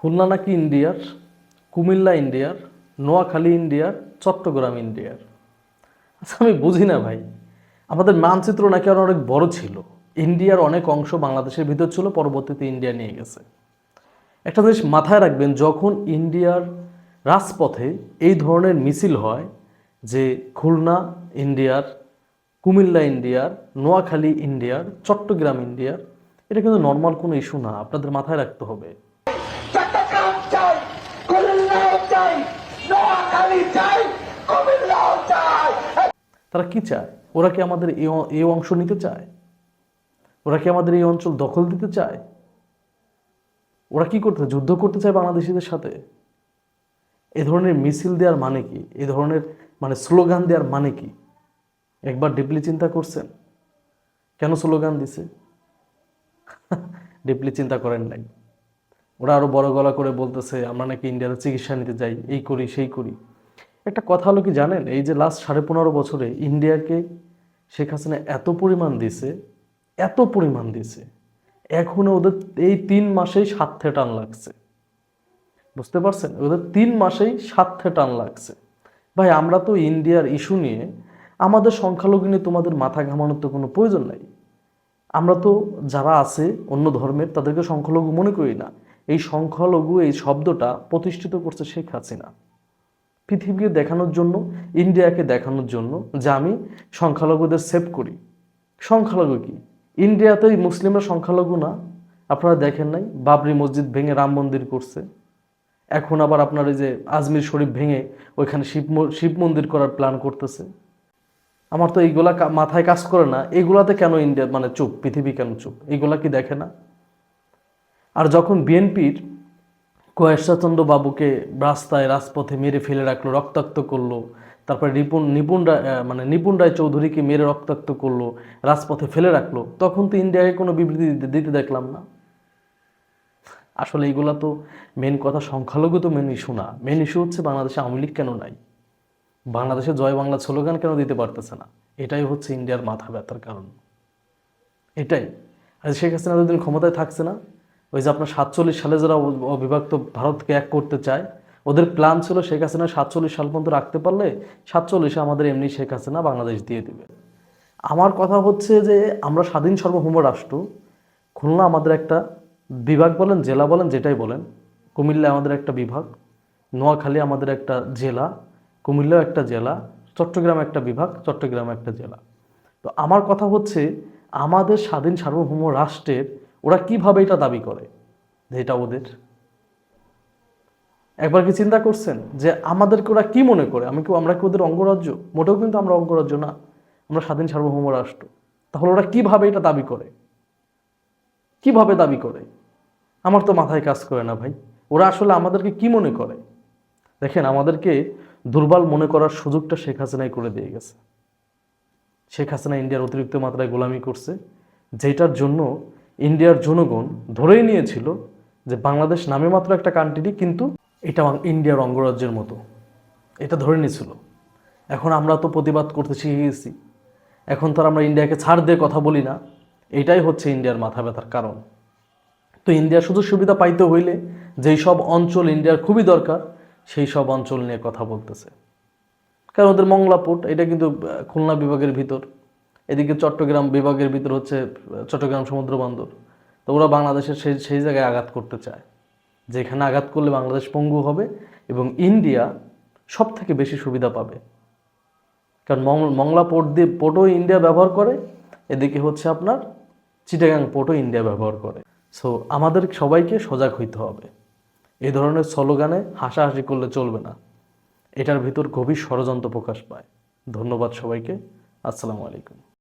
খুলনা নাকি ইন্ডিয়ার, কুমিল্লা ইন্ডিয়ার, নোয়াখালী ইন্ডিয়ার, চট্টগ্রাম ইন্ডিয়ার? আচ্ছা আমি বুঝি না ভাই। আমাদের মানচিত্র নাকি আরও অনেক বড় ছিল। ইন্ডিয়ার অনেক অংশ বাংলাদেশের ভিতর ছিল, পরবর্তীতে ইন্ডিয়া নিয়ে গেছে। একটা জিনিস মাথায় রাখবেন, যখন ইন্ডিয়ার রাজপথে এই ধরনের মিছিল হয় যে খুলনা ইন্ডিয়ার, কুমিল্লা ইন্ডিয়ার, নোয়াখালী ইন্ডিয়ার, চট্টগ্রাম ইন্ডিয়ার, এটা কিন্তু নর্মাল কোনো ইস্যু না। আপনাদের মাথায় রাখতে হবে। তারা কি চায়? ওরা কি আমাদের অ- অংশ নিতে চায়? ওরা কি আমাদের এই অঞ্চল দখল দিতে চায়? ওরা কি করতে, যুদ্ধ করতে চায় বাংলাদেশিদের সাথে? এ ধরনের মিছিল দেওয়ার মানে কি? এ ধরনের মানে স্লোগান দেওয়ার মানে কি? একবার ডিপলি চিন্তা করছেন? কেন স্লোগান দিছে? ডিপলি চিন্তা করেন নাই। ওরা আরও বড় গলা করে বলতেছে, আমরা নাকি ইন্ডিয়াতে চিকিৎসা নিতে যাই, এই করি, সেই করি। একটা কথা হলো কি জানেন? এই যে লাস্ট সাড়ে পনেরো বছরে ইন্ডিয়াকে শেখ হাসিনা এত পরিমাণ দিছে, এত পরিমাণ দিছে, এখনও ওদের এই তিন মাসেই সাথে টান লাগছে। বুঝতে পারছেন? ওদের তিন মাসেই সাথে টান লাগছে। ভাই, আমরা তো ইন্ডিয়ার ইস্যু নিয়ে, আমাদের সংখ্যালঘু নিয়ে তোমাদের মাথা ঘামানোর তো কোনো প্রয়োজন নাই। আমরা তো যারা আছে অন্য ধর্মের, তাদেরকে সংখ্যালঘু মনে করি না। এই সংখ্যালঘু এই শব্দটা প্রতিষ্ঠিত করছে শেখ হাসিনা। পৃথিবীকে দেখানোর জন্য, ইন্ডিয়াকে দেখানোর জন্য যে আমি সংখ্যালঘুদের সেভ করি। সংখ্যালঘু কি? ইন্ডিয়াতেই মুসলিমরা সংখ্যালঘু না। আপনারা দেখেন নাই, বাবরি মসজিদ ভেঙে রাম মন্দির করছে। এখন আবার আপনার এই যে আজমির শরীফ ভেঙে ওইখানে শিব শিব মন্দির করার প্ল্যান করতেছে। আমার তো এইগুলা মাথায় কাজ করে না। এগুলাতে কেন ইন্ডিয়া মানে চুপ? পৃথিবী কেন চুপ? এগুলা কি দেখে না? আর যখন বিএনপির কয়েশ্বরচন্দ্র বাবুকে রাস্তায়, রাজপথে মেরে ফেলে রাখল, রক্তাক্ত করল। তারপরে নিপুণ নিপুণ রায় মানে নিপুণ রায় চৌধুরীকে মেরে রক্তাক্ত করল, রাজপথে ফেলে রাখল। তখন তো ইন্ডিয়াকে কোনো বিবৃতি দিতে- দেখলাম না। আসলে এইগুলা তো মেন কথা, সংখ্যালঘু তো মেন ইস্যু না। মেন ইস্যু হচ্ছে বাংলাদেশে আওয়ামী লীগ কেন নাই? বাংলাদেশে জয় বাংলা স্লোগান কেন দিতে পারতেছে না? এটাই হচ্ছে ইন্ডিয়ার মাথা ব্যথার কারণ। এটাই। আর শেখ হাসিনা যতদিন ক্ষমতায় থাকছে না। ওই যে আপনার সাতচল্লিশ সালে যারা অবিভক্ত ভারতকে এক করতে চায়, ওদের প্ল্যান ছিল শেখ হাসিনা সাতচল্লিশ সাল পর্যন্ত রাখতে পারলে সাতচল্লিশে আমাদের এমনি শেখ হাসিনা বাংলাদেশ দিয়ে দিবে। আমার কথা হচ্ছে যে আমরা স্বাধীন সার্বভৌম রাষ্ট্র, খুলনা আমাদের একটা বিভাগ বলেন, জেলা বলেন, যেটাই বলেন, কুমিল্লা আমাদের একটা বিভাগ, নোয়াখালী আমাদের একটা জেলা, কুমিল্লাও একটা জেলা, চট্টগ্রাম একটা বিভাগ, চট্টগ্রাম একটা জেলা। তো আমার কথা হচ্ছে আমাদের স্বাধীন সার্বভৌম রাষ্ট্রের ওরা কীভাবে এটা দাবি করে এটা ওদের? একবার কি চিন্তা করছেন যে আমাদেরকে ওরা কি মনে করে? আমি কি আমরা কি ওদের অঙ্গরাজ্য? মোটেও কিন্তু আমরা অঙ্গরাজ্য না। আমরা স্বাধীন সার্বভৌম রাষ্ট্র। তাহলে ওরা কীভাবে এটা দাবি করে? কীভাবে দাবি করে? আমার তো মাথায় কাজ করে না ভাই। ওরা আসলে আমাদেরকে কি মনে করে? দেখেন, আমাদেরকে দুর্বল মনে করার সুযোগটা শেখ হাসিনাই করে দিয়ে গেছে। শেখ হাসিনা ইন্ডিয়ার অতিরিক্ত মাত্রায় গোলামি করছে, যেটার জন্য ইন্ডিয়ার জনগণ ধরেই নিয়েছিল যে বাংলাদেশ নামে মাত্র একটা কান্ট্রি কিন্তু এটা ইন্ডিয়ার অঙ্গরাজ্যের মতো। এটা ধরে নিয়েছিল। এখন আমরা তো প্রতিবাদ করতে শিখে গেছি এখন তো আমরা ইন্ডিয়াকে ছাড় দিয়ে কথা বলি না। এটাই হচ্ছে ইন্ডিয়ার মাথা ব্যথার কারণ। তো ইন্ডিয়ার সুযোগ সুবিধা পাইতে হইলে যেই সব অঞ্চল ইন্ডিয়ার খুবই দরকার, সেই সব অঞ্চল নিয়ে কথা বলতেছে। কারণ ওদের মংলা পোর্ট, এটা কিন্তু খুলনা বিভাগের ভিতর। এদিকে চট্টগ্রাম বিভাগের ভিতর হচ্ছে চট্টগ্রাম সমুদ্র বন্দর। তো ওরা বাংলাদেশের সেই সেই জায়গায় আঘাত করতে চায়। যেখানে আঘাত করলে বাংলাদেশ পঙ্গু হবে এবং ইন্ডিয়া সব থেকে বেশি সুবিধা পাবে। কারণ মংলা পোর্ট দিয়ে, পোর্টও ইন্ডিয়া ব্যবহার করে, এদিকে হচ্ছে আপনার চিটাগাং পোর্টও ইন্ডিয়া ব্যবহার করে। সো আমাদের সবাইকে সজাগ হইতে হবে। এই ধরনের স্লোগানে হাসাহাসি করলে চলবে না। এটার ভিতর গভীর ষড়যন্ত্র প্রকাশ পায়। ধন্যবাদ সবাইকে। আসসালামু আলাইকুম।